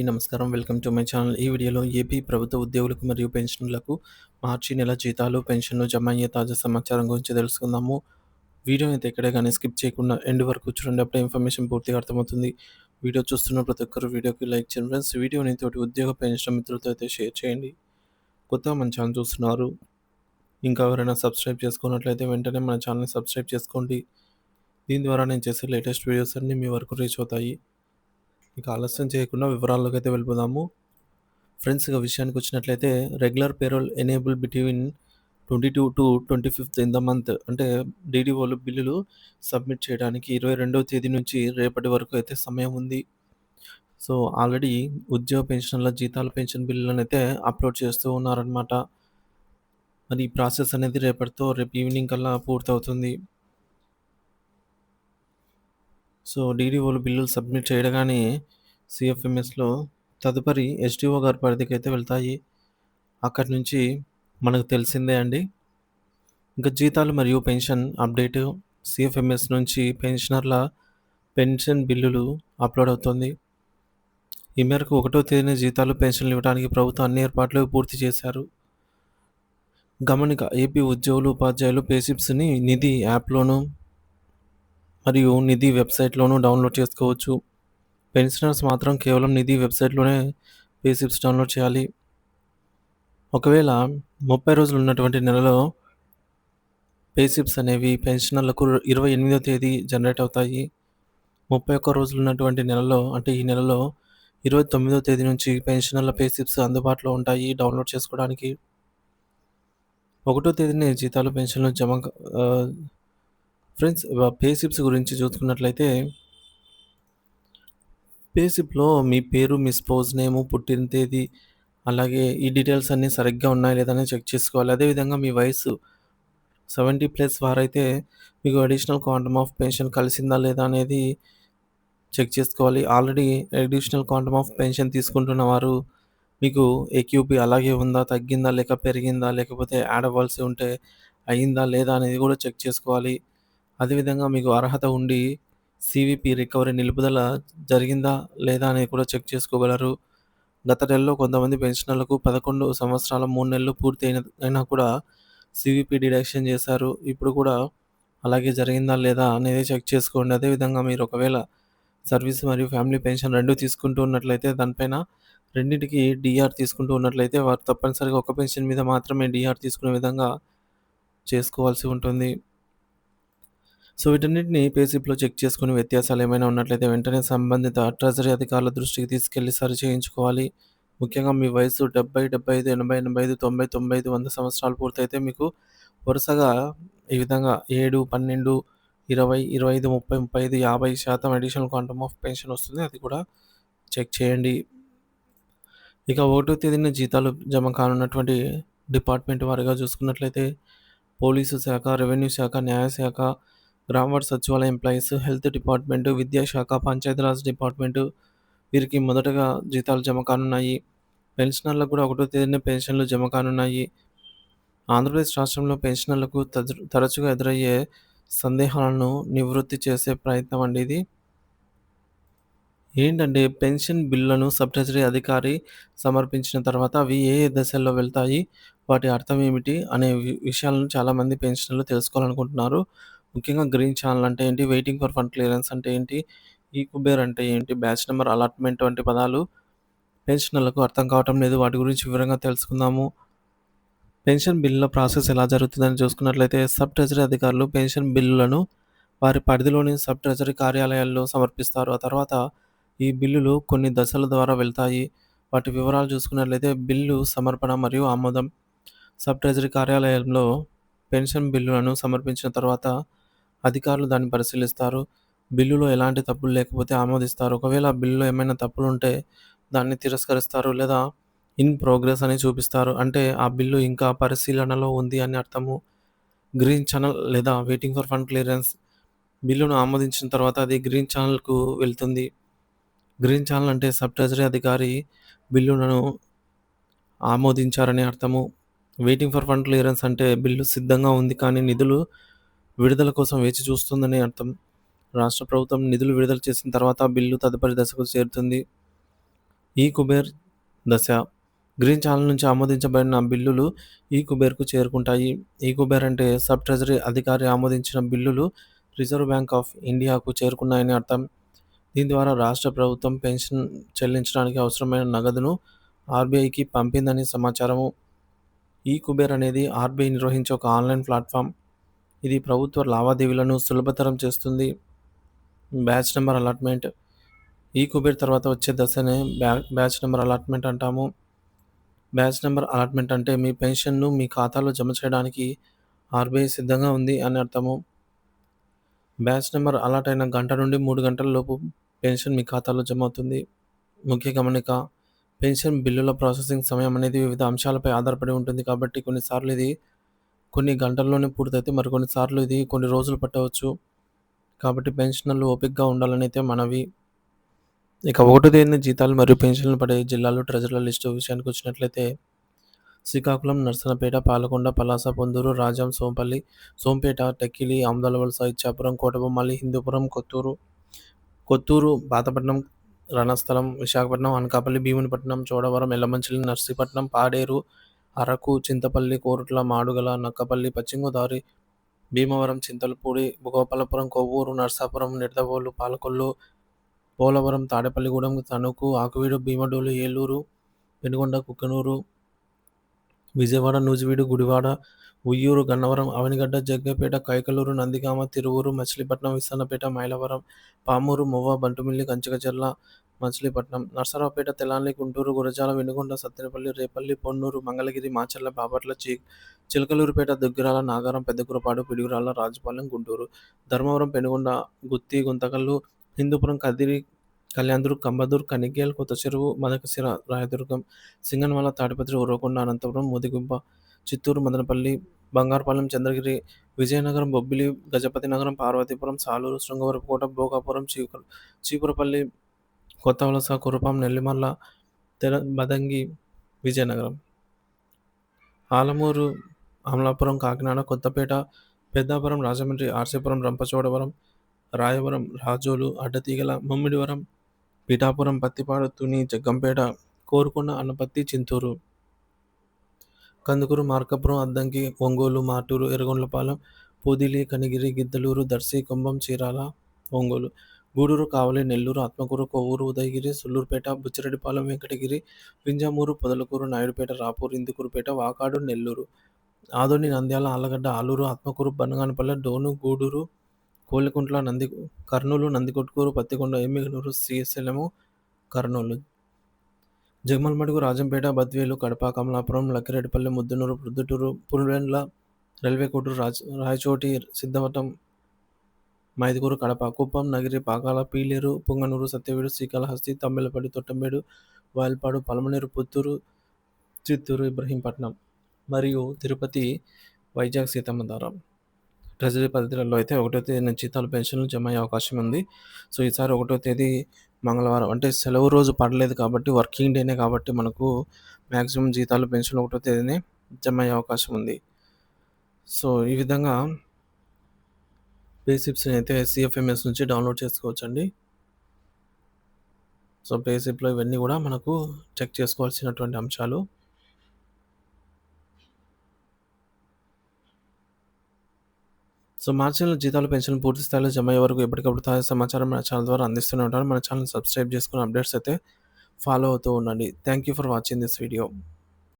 ఈ నమస్కారం. Welcome to my channel. ఈ వీడియోలో ఏపీ ప్రభుత్వ ఉద్యోగులకు మరియు పెన్షన్లకు మార్చి నెల జీతాలు పెన్షన్లు జమ అయ్యే తాజా సమాచారం గురించి తెలుసుకుందాము. వీడియో అయితే ఎక్కడే కానీ స్కిప్ చేయకుండా ఎండ్ వరకు చూడండి. అప్పుడే ఇన్ఫర్మేషన్ పూర్తిగా అర్థమవుతుంది. వీడియో చూస్తున్న ప్రతి ఒక్కరు వీడియోకి లైక్ చేయండి ఫ్రెండ్స్. వీడియోని తోటి ఉద్యోగ పెన్షన్ మిత్రులతో అయితే షేర్ చేయండి. కొత్తగా మన ఛానల్ చూస్తున్నారు ఇంకా ఎవరైనా సబ్స్క్రైబ్ చేసుకున్నట్లయితే వెంటనే మన ఛానల్ని సబ్స్క్రైబ్ చేసుకోండి. దీని ద్వారా నేను చేసే లేటెస్ట్ వీడియోస్ అన్నీ మీ వరకు రీచ్ అవుతాయి. ఇక ఆలస్యం చేయకుండా వివరాల్లోకి అయితే వెళ్ళిపోదాము. ఫ్రెండ్స్ ఇక విషయానికి వచ్చినట్లయితే regular payroll enable between twenty two to twenty fifth in the month అంటే డీడీఓలు బిల్లులు సబ్మిట్ చేయడానికి ఇరవై రెండవ తేదీ నుంచి రేపటి వరకు అయితే సమయం ఉంది. సో ఆల్రెడీ ఉద్యోగ పెన్షన్ల జీతాల పెన్షన్ బిల్లులను అయితే అప్లోడ్ చేస్తూ ఉన్నారనమాట మరి ఈ ప్రాసెస్ అనేది రేపటితో రేపు ఈవినింగ్ కల్లా పూర్తవుతుంది. సో డీడీఓలు బిల్లులు సబ్మిట్ చేయగానే సిఎఫ్ఎంఎస్లో తదుపరి ఎస్డిఓ గారి పరిధికి అయితే వెళ్తాయి. అక్కడి నుంచి మనకు తెలిసిందే అండి. ఇంకా జీతాలు మరియు పెన్షన్ అప్డేట్. సిఎఫ్ఎంఎస్ నుంచి పెన్షనర్ల పెన్షన్ బిల్లులు అప్లోడ్ అవుతుంది. ఈ మేరకు ఒకటో తేదీన జీతాలు పెన్షన్లు ఇవ్వడానికి ప్రభుత్వం అన్ని ఏర్పాట్లు పూర్తి చేశారు. గమనిక ఏపీ ఉద్యోగులు ఉపాధ్యాయులు పేసిప్స్ని నిధి యాప్లోను మరియు నిధి వెబ్సైట్లోనూ డౌన్లోడ్ చేసుకోవచ్చు. పెన్షనర్స్ మాత్రం కేవలం నిధి వెబ్సైట్లోనే పేసిప్స్ డౌన్లోడ్ చేయాలి. ఒకవేళ ముప్పై రోజులు ఉన్నటువంటి నెలలో పేసిప్స్ అనేవి పెన్షనర్లకు ఇరవై ఎనిమిదో తేదీ జనరేట్ అవుతాయి. ముప్పై ఒక్క రోజులు ఉన్నటువంటి నెలలో అంటే ఈ నెలలో ఇరవై తొమ్మిదో తేదీ నుంచి పెన్షనర్ల పేసిప్స్ అందుబాటులో ఉంటాయి డౌన్లోడ్ చేసుకోవడానికి. ఒకటో తేదీనే జీతాలు పెన్షన్లు జమ ఫ్రెండ్స్ పేసిప్స్ గురించి చూసుకున్నట్లయితే పేసిప్లో మీ పేరు మీ స్పోజ్ నేము పుట్టిన తేదీ అలాగే ఈ డీటెయిల్స్ అన్నీ సరిగ్గా ఉన్నాయా లేదని చెక్ చేసుకోవాలి. అదేవిధంగా మీ వయసు సెవెంటీ ప్లస్ వారైతే మీకు అడిషనల్ క్వాంటమ్ ఆఫ్ పెన్షన్ కలిసిందా లేదా అనేది చెక్ చేసుకోవాలి. Already additional quantum of pension తీసుకుంటున్న వారు మీకు ఏక్యూపీ అలాగే ఉందా తగ్గిందా లేక పెరిగిందా లేకపోతే యాడ్ అవ్వాల్సి ఉంటే అయిందా లేదా అనేది కూడా చెక్ చేసుకోవాలి. అదేవిధంగా మీకు అర్హత ఉండి సివిపి రికవరీ నిలుపుదల జరిగిందా లేదా అని కూడా చెక్ చేసుకోగలరు. గత నెలలో కొంతమంది పెన్షనర్లకు పదకొండు సంవత్సరాల మూడు నెలలు పూర్తి అయిన అయినా కూడా సివిపి డిడక్షన్ చేశారు. ఇప్పుడు కూడా అలాగే జరిగిందా లేదా అనేది చెక్ చేసుకోండి. అదేవిధంగా మీరు ఒకవేళ సర్వీస్ మరియు ఫ్యామిలీ పెన్షన్ రెండు తీసుకుంటూ ఉన్నట్లయితే దానిపైన రెండింటికి డిఆర్ తీసుకుంటూ ఉన్నట్లయితే వారు తప్పనిసరిగా ఒక పెన్షన్ మీద మాత్రమే డిఆర్ తీసుకునే విధంగా చేసుకోవాల్సి ఉంటుంది. సో వీటన్నిటిని పేసిప్లో చెక్ చేసుకుని వ్యత్యాసాలు ఏమైనా ఉన్నట్లయితే వెంటనే సంబంధిత ట్రెజరీ అధికారుల దృష్టికి తీసుకెళ్ళి సరి చేయించుకోవాలి. ముఖ్యంగా మీ వయసు డెబ్బై డెబ్బై ఐదు ఎనభై ఎనభై ఐదు తొంభై తొంభై ఐదు వంద సంవత్సరాలు పూర్తయితే మీకు వరుసగా ఈ విధంగా ఏడు పన్నెండు ఇరవై ఇరవై ఐదు ముప్పై ముప్పై ఐదు యాభై శాతం అడిషనల్ క్వాంటమ్ ఆఫ్ పెన్షన్ వస్తుంది. అది కూడా చెక్ చేయండి. ఇక ఒకటో తేదీన జీతాలు జమ కానున్నటువంటి డిపార్ట్మెంట్ వారిగా చూసుకున్నట్లయితే పోలీసు శాఖ రెవెన్యూ శాఖ న్యాయశాఖ గ్రామవార్డ్ సచివాలయ ఎంప్లాయీస్ హెల్త్ డిపార్ట్మెంటు విద్యాశాఖ పంచాయతీరాజ్ డిపార్ట్మెంటు వీరికి మొదటగా జీతాలు జమ కానున్నాయి. పెన్షనర్లకు కూడా ఒకటో తేదీన పెన్షన్లు జమ కానున్నాయి. ఆంధ్రప్రదేశ్ రాష్ట్రంలో పెన్షనర్లకు తరచుగా ఎదురయ్యే సందేహాలను నివృత్తి చేసే ప్రయత్నం అండి ఇది. ఏంటంటే పెన్షన్ బిల్లులను సబ్సిడరీ అధికారి సమర్పించిన తర్వాత అవి ఏ ఏ దశల్లో వెళ్తాయి వాటి అర్థం ఏమిటి అనే విషయాలను చాలామంది పెన్షనర్లు తెలుసుకోవాలనుకుంటున్నారు. ముఖ్యంగా గ్రీన్ ఛానల్ అంటే ఏంటి? వెయిటింగ్ ఫర్ ఫండ్ క్లియరెన్స్ అంటే ఏంటి? ఈ కుబేర్ అంటే ఏంటి? బ్యాచ్ నెంబర్ అలాట్మెంట్ వంటి పదాలు పెన్షనర్లకు అర్థం కావటం లేదు. వాటి గురించి వివరంగా తెలుసుకుందాము. పెన్షన్ బిల్లుల ప్రాసెస్ ఎలా జరుగుతుందని చూసుకున్నట్లయితే సబ్ ట్రెజరీ అధికారులు పెన్షన్ బిల్లులను వారి పరిధిలోని సబ్ ట్రెజరీ కార్యాలయాల్లో సమర్పిస్తారు. ఆ తర్వాత ఈ బిల్లులు కొన్ని దశల ద్వారా వెళ్తాయి. వాటి వివరాలు చూసుకున్నట్లయితే బిల్లు సమర్పణ మరియు ఆమోదం. సబ్ ట్రెజరీ కార్యాలయంలో పెన్షన్ బిల్లులను సమర్పించిన తర్వాత అధికారులు దాన్ని పరిశీలిస్తారు. బిల్లులో ఎలాంటి తప్పులు లేకపోతే ఆమోదిస్తారు. ఒకవేళ బిల్లులో ఏమైనా తప్పులు ఉంటే దాన్ని తిరస్కరిస్తారు లేదా ఇన్ ప్రోగ్రెస్ అని చూపిస్తారు. అంటే ఆ బిల్లు ఇంకా పరిశీలనలో ఉంది అని అర్థము. గ్రీన్ ఛానల్ లేదా వెయిటింగ్ ఫర్ ఫండ్ క్లియరెన్స్ బిల్లును ఆమోదించిన తర్వాత అది గ్రీన్ ఛానల్కు వెళ్తుంది. గ్రీన్ ఛానల్ అంటే సబ్ ట్రెజరీ అధికారి బిల్లులను ఆమోదించారని అర్థము. వెయిటింగ్ ఫర్ ఫండ్ క్లియరెన్స్ అంటే బిల్లు సిద్ధంగా ఉంది కానీ నిధులు విడుదల కోసం వేచి చూస్తుందని అర్థం. రాష్ట్ర ప్రభుత్వం నిధులు విడుదల చేసిన తర్వాత బిల్లు తదుపరి దశకు చేరుతుంది. ఈ కుబేర్ దశ. గ్రీన్ ఛానల్ నుంచి ఆమోదించబడిన బిల్లులు ఈ కుబేర్కు చేరుకుంటాయి. ఈ కుబేర్ అంటే సబ్ ట్రెజరీ అధికారి ఆమోదించిన బిల్లులు రిజర్వ్ బ్యాంక్ ఆఫ్ ఇండియాకు చేరుకున్నాయని అర్థం. దీని ద్వారా రాష్ట్ర ప్రభుత్వం పెన్షన్ చెల్లించడానికి అవసరమైన నగదును ఆర్బీఐకి పంపిందని సమాచారము. ఈ కుబేర్ అనేది ఆర్బీఐ నిర్వహించే ఒక ఆన్లైన్ ప్లాట్ఫామ్. ఇది ప్రభుత్వ లావాదేవీలను సులభతరం చేస్తుంది. Batch number allotment. ఈ కుబేర్ తర్వాత వచ్చే దశనే బ్యా బ్యాచ్ నెంబర్ అలాట్మెంట్ అంటాము. బ్యాచ్ నెంబర్ అలాట్మెంట్ అంటే మీ పెన్షన్ను మీ ఖాతాలో జమ చేయడానికి ఆర్బీఐ సిద్ధంగా ఉంది అని అర్థము. బ్యాచ్ నెంబర్ అలాట్ అయిన గంట నుండి మూడు గంటల లోపు పెన్షన్ మీ ఖాతాలో జమ అవుతుంది. ముఖ్య గమనిక పెన్షన్ బిల్లుల ప్రాసెసింగ్ సమయం అనేది వివిధ అంశాలపై ఆధారపడి ఉంటుంది కాబట్టి కొన్నిసార్లు ఇది కొన్ని గంటల్లోనే పూర్తయితే మరికొన్నిసార్లు ఇది కొన్ని రోజులు పట్టవచ్చు. కాబట్టి పెన్షనర్లు ఓపికగా ఉండాలని అయితే మనవి. ఇక ఒకటో తేదీన జీతాలు మరియు పెన్షన్లు పడే జిల్లాలు ట్రెజరీల లిస్టు విషయానికి వచ్చినట్లయితే శ్రీకాకుళం నర్సనపేట పాలకొండ పలాస పొందూరు రాజాం సోంపల్లి సోంపేట టెక్కిలి ఆమదలవలస ఇచ్చాపురం కోటబొమ్మాలి హిందూపురం కొత్తూరు కొత్తూరు బాతపట్నం రణస్థలం విశాఖపట్నం అనకాపల్లి భీమునిపట్నం చోడవరం ఎల్లమంచిలి నర్సీపట్నం పాడేరు అరకు చింతపల్లి కోరుట్ల మాడుగల నక్కపల్లి పశ్చిమగోదావరి భీమవరం చింతలపూడి గోపాలపురం కొవ్వూరు నర్సాపురం నిడదవోలు పాలకొల్లు పోలవరం తాడేపల్లిగూడెం తణుకు ఆకువీడు భీమడోలు ఏలూరు పెనుగొండ కుక్కనూరు విజయవాడ నూజివీడు గుడివాడ ఉయ్యూరు గన్నవరం అవనిగడ్డ జగ్గపేట కైకలూరు నందిగామ తిరువూరు మచిలీపట్నం విశాఖపేట మైలవరం పామూరు మువ్వ బంటుమిల్లి కంచకచెర్ల మచిలీపట్నం నర్సరావుపేట తెలాలి గుంటూరు గురజాల వెనుగొండ సత్తెనపల్లి రేపల్లి పొన్నూరు మంగళగిరి మాచర్ల బాపట్ల చి చిలకలూరుపేట దుగ్గిరాల నాగారం పెద్దకురపాడు పిడుగురాల రాజపాలెం గుంటూరు ధర్మవరం పెనుగొండ గుత్తి గుంతకల్లు హిందూపురం కదిరి కళ్యాణదుర్గ్ కంబదూర్ కనిగేల్ కొత్త చెరువు మదకశిర రాయదుర్గం సింగనమల తాడిపత్రి ఉరవకొండ అనంతపురం ముదిగుంప చిత్తూరు మదనపల్లి బంగారపాలెం చంద్రగిరి విజయనగరం బొబ్బిలి గజపతి నగరం పార్వతీపురం సాలూరు శృంగవరపుకోట భోగాపురం చీకు చీపురపల్లి కొత్త వలస కురుపాం నెల్లిమల్ల తెల బదంగి విజయనగరం. ఆలమూరు అమలాపురం కాకినాడ కొత్తపేట పెద్దాపురం రాజమండ్రి ఆర్సీపురం రంపచోడవరం రాయవరం రాజోలు అడ్డతీగల ముమ్మిడివరం పిఠాపురం పత్తిపాడు తుని జగ్గంపేట కోరుకొండ అన్నపత్తి చింతూరు. కందుకూరు మార్కపురం అద్దంకి ఒంగోలు మాటూరు ఎర్రగొండ్లపాలెం పొదిలి కనిగిరి గిద్దలూరు దర్శి కుంభం చీరాల ఒంగోలు. గూడూరు కావలి నెల్లూరు ఆత్మకూరు కొవ్వూరు ఉదయగిరి సుల్లూరుపేట బుచ్చిరెడ్డిపాలెం వెంకటగిరి వింజమూరు పొదలకూరు నాయుడుపేట రాపూరు ఇందుకూరుపేట వాకాడు నెల్లూరు ఆదోని నంద్యాల ఆలగడ్డ ఆలూరు ఆత్మకూరు బనగానపల్లె డోను గూడూరు కోలికుంట్ల నంది కర్నూలు నందికొట్కూరు పత్తికొండ ఎమ్మిగనూరు శ్రీశైలము కర్నూలు జగమల్మడుగు రాజంపేట బద్వేలు కడప కమలాపురం లక్కిరెడ్డిపల్లి ముద్దునూరు ప్రొద్దుటూరు పులివెండ్ల రైల్వే కోటూరు రాజ రాయచోటి సిద్ధవటం మైదుకూరు కడప కుప్పం నగిరి పాకాల పీలేరు పొంగనూరు సత్యవేడు శ్రీకాళహస్తి తమ్మెలపల్లి తొట్టంబేడు వాయల్పాడు పలమనేరు పుత్తూరు చిత్తూరు ఇబ్రహీంపట్నం మరియు తిరుపతి వైజాగ్ సీతమ్మ దారం ట్రెజరీ పద్ధతులలో అయితే ఒకటో తేదీన జీతాలు పెన్షన్లు జమ అయ్యే అవకాశం ఉంది. సో ఈసారి ఒకటో తేదీ మంగళవారం అంటే సెలవు రోజు పడలేదు కాబట్టి వర్కింగ్ డేనే కాబట్టి మనకు మ్యాక్సిమం జీతాలు పెన్షన్లు ఒకటో తేదీనే జమ అయ్యే అవకాశం ఉంది. సో ఈ విధంగా పేసిప్స్ని అయితే సిఎఫ్ఎంఎస్ నుంచి డౌన్లోడ్ చేసుకోవచ్చండి. సో పేసిప్లో ఇవన్నీ కూడా మనకు చెక్ చేసుకోవాల్సినటువంటి అంశాలు. సో మా ఛానల్ జీతాలు పెన్షన్ పూర్తి స్థాయిలో జమ అయ్యే వరకు ఎప్పటికప్పుడు తాజా సమాచారం మన ఛానల్ ద్వారా అందిస్తూనే ఉంటారు. మన ఛానల్ సబ్స్క్రైబ్ చేసుకుని అప్డేట్స్ అయితే ఫాలో అవుతూ ఉండండి. Thank you for watching this video